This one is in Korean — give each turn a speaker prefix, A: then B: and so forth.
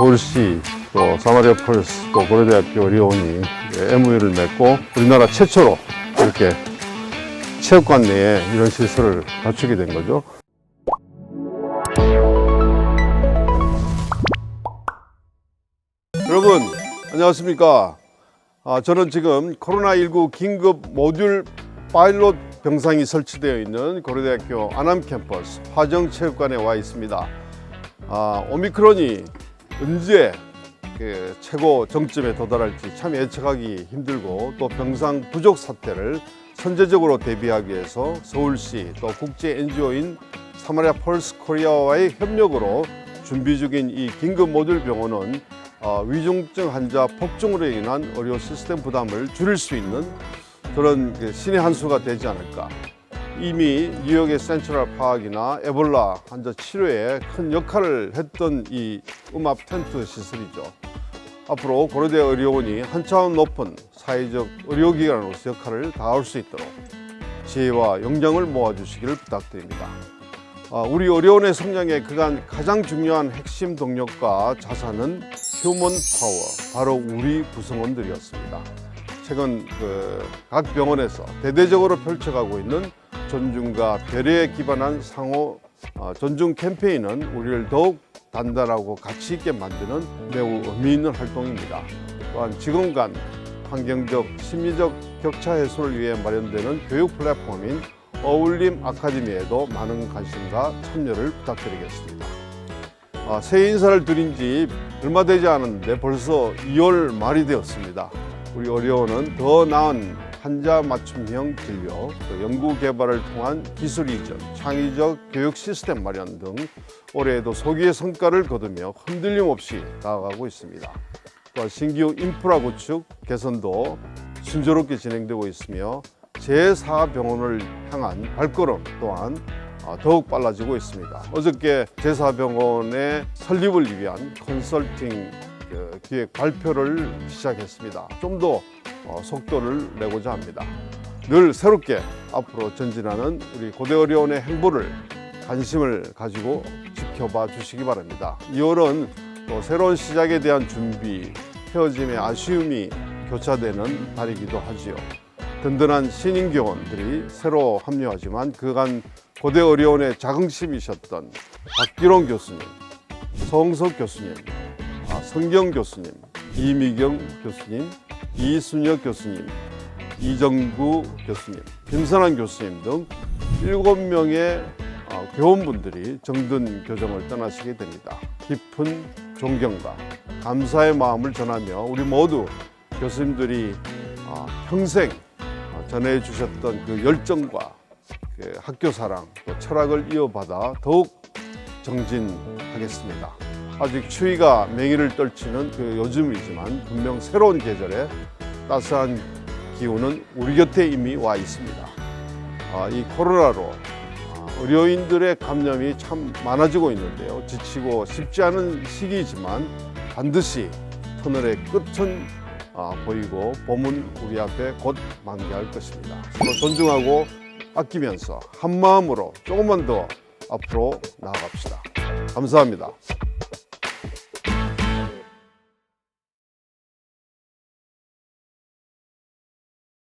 A: 서울시 또 사마리아 펄스 또 고려대학교 의료원이 MOU를 맺고 우리나라 최초로 이렇게 체육관 내에 이런 시설을 갖추게 된 거죠. 여러분 안녕하십니까? 아, 저는 지금 코로나19 긴급 모듈 파일럿 병상이 설치되어 있는 고려대학교 안암 캠퍼스 화정체육관에 와 있습니다. 아, 오미크론이 언제 그 최고 정점에 도달할지 참 예측하기 힘들고 또 병상 부족 사태를 선제적으로 대비하기 위해서 서울시 또 국제 NGO인 사마리아 펄스 코리아와의 협력으로 준비 중인 이 긴급 모듈 병원은 어, 위중증 환자 폭증으로 인한 의료 시스템 부담을 줄일 수 있는 그런 그 신의 한 수가 되지 않을까. 이미 뉴욕의 센트럴 파악이나 에볼라 환자 치료에 큰 역할을 했던 이 음압 텐트 시설이죠. 앞으로 고려대 의료원이 한 차원 높은 사회적 의료기관으로서 역할을 다할 수 있도록 지혜와 역량을 모아주시기를 부탁드립니다. 아, 우리 의료원의 성장에 그간 가장 중요한 핵심 동력과 자산은 휴먼 파워, 바로 우리 구성원들이었습니다. 최근 그 각 병원에서 대대적으로 펼쳐가고 있는 존중과 배려에 기반한 상호 어, 존중 캠페인은 우리를 더욱 단단하고 가치 있게 만드는 매우 의미 있는 활동입니다. 또한 직원 간 환경적, 심리적 격차 해소를 위해 마련되는 교육 플랫폼인 어울림 아카데미에도 많은 관심과 참여를 부탁드리겠습니다. 아, 새해 인사를 드린 지 얼마 되지 않았는데 벌써 2월 말이 되었습니다. 우리 의료원은 더 나은 환자 맞춤형 진료, 또 연구 개발을 통한 기술 이전, 창의적 교육 시스템 마련 등 올해에도 소기의 성과를 거두며 흔들림 없이 나아가고 있습니다. 또한 신규 인프라 구축 개선도 순조롭게 진행되고 있으며 제4병원을 향한 발걸음 또한 어, 더욱 빨라지고 있습니다. 어저께 제4병원의 설립을 위한 컨설팅 그 기획 발표를 시작했습니다. 좀더 속도를 내고자 합니다. 늘 새롭게 앞으로 전진하는 우리 고대의료원의 행보를 관심을 가지고 지켜봐 주시기 바랍니다. 2월은 또 새로운 시작에 대한 준비, 헤어짐의 아쉬움이 교차되는 달이기도 하지요. 든든한 신인 교원들이 새로 합류하지만 그간 고대 의료원의 자긍심이셨던 박기롱 교수님, 성석 교수님, 아, 성경 교수님, 이미경 교수님, 이순혁 교수님, 이정구 교수님, 김선환 교수님 등 일곱 명의 아, 교원분들이 정든 교정을 떠나시게 됩니다. 깊은 존경과 감사의 마음을 전하며 우리 모두 교수님들이 아, 평생 아, 전해주셨던 그 열정과 그 학교 사랑, 또 철학을 이어받아 더욱 정진하겠습니다. 아직 추위가 맹위를 떨치는 그 요즘이지만 분명 새로운 계절에 따스한 기운은 우리 곁에 이미 와 있습니다. 아, 이 코로나로 아, 의료인들의 감염이 참 많아지고 있는데요. 지치고 쉽지 않은 시기이지만 반드시 터널의 끝은 아, 보이고 봄은 우리 앞에 곧 만개할 것입니다. 서로 존중하고 아끼면서 한 마음으로 조금만 더 앞으로 나아갑시다. 감사합니다.